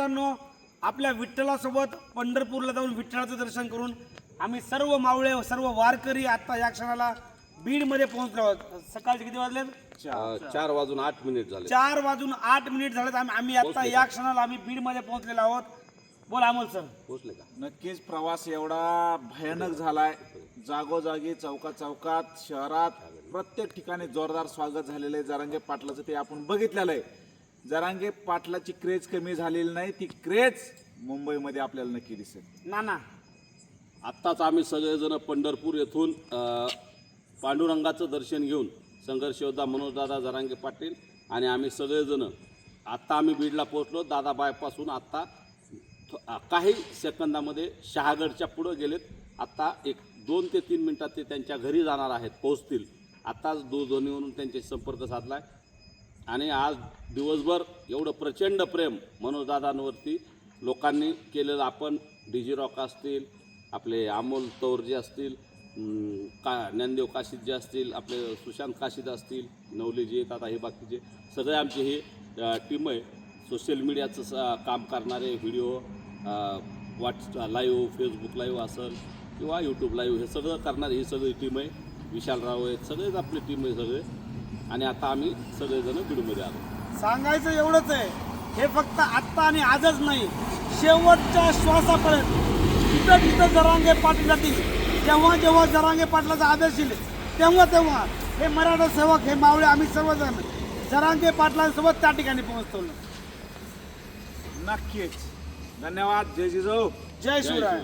मित्रांनो आपल्या विठ्ठलासोबत पंढरपूरला जाऊन विठ्ठलाचं दर्शन करून आम्ही सर्व मावळे सर्व वारकरी आता या क्षणाला बीडमध्ये पोहोचलो आहोत. सकाळचे किती वाजले चार. वाजून आठ मिनिट झाले. चार वाजून आठ मिनिट झालेत. आम्ही आम्ही आता या क्षणाला आम्ही बीडमध्ये पोहोचलेलो आहोत. बोल अमोल सर. पोहोचले का? नक्कीच प्रवास एवढा भयानक झालाय. जागोजागी चौकात चौकात शहरात प्रत्येक ठिकाणी जोरदार स्वागत झालेलं आहे. जरांगे पाटलाचं ते आपण बघितलेलं आहे. जरांगे पाटलाची क्रेज कमी झालेली नाही ती क्रेज मुंबईमध्ये आपल्याला नक्की दिसेल. ना ना आत्ताच आम्ही सगळेजण पंढरपूर येथून अ, पांडुरंगाचं दर्शन घेऊन संघर्ष योद्धा मनोजदादा जरांगे पाटील आणि आम्ही सगळेजण आत्ता आम्ही बीडला पोहोचलो. दादा बायपासून आत्ता थ- अ, काही सेकंदामध्ये शहागडच्या पुढं गेलेत. आत्ता एक दोन ते तीन मिनिटात ते त्यांच्या घरी जाणार आहेत पोहोचतील. आत्ताच दो दोन्हीवरून त्यांच्याशी संपर्क साधला आहे आणि आज दिवसभर एवढं प्रचंड प्रेम मनोजदादांवरती लोकांनी केलेलं आपण डीजी रॉक असतील आपले अमोल तौरजी असतील का ज्ञानदेव काशीद जे असतील आपले सुशांत काशीद असतील नवलेजी आहेत आता हे बाकीचे. सगळे आमचे हे टीम आहे. सोशल मीडियाचं स- काम करणारे video whats live Facebook live असेल किंवा यूट्यूब लाईव्ह हे सगळं करणारी ही सगळी टीम आहे. विशालराव आहेत सगळेच आपली टीम आहे सगळे. आणि आता आम्ही सगळेजण बीडमध्ये आलो. सांगायचं एवढंच आहे हे फक्त आत्ता आणि आजच नाही शेवटच्या श्वासापर्यंत. तिथं तिथं जरांगे पाटील जातील जेव्हा जेव्हा जरांगे पाटलाचा आदेश येईल तेव्हा तेव्हा हे मराठा सेवक हे मावळे आम्ही सर्वजण जरांगे पाटलांसोबत त्या ठिकाणी पोहोचतो. नक्कीच. धन्यवाद. जय जिजाऊ. जय शिवराय.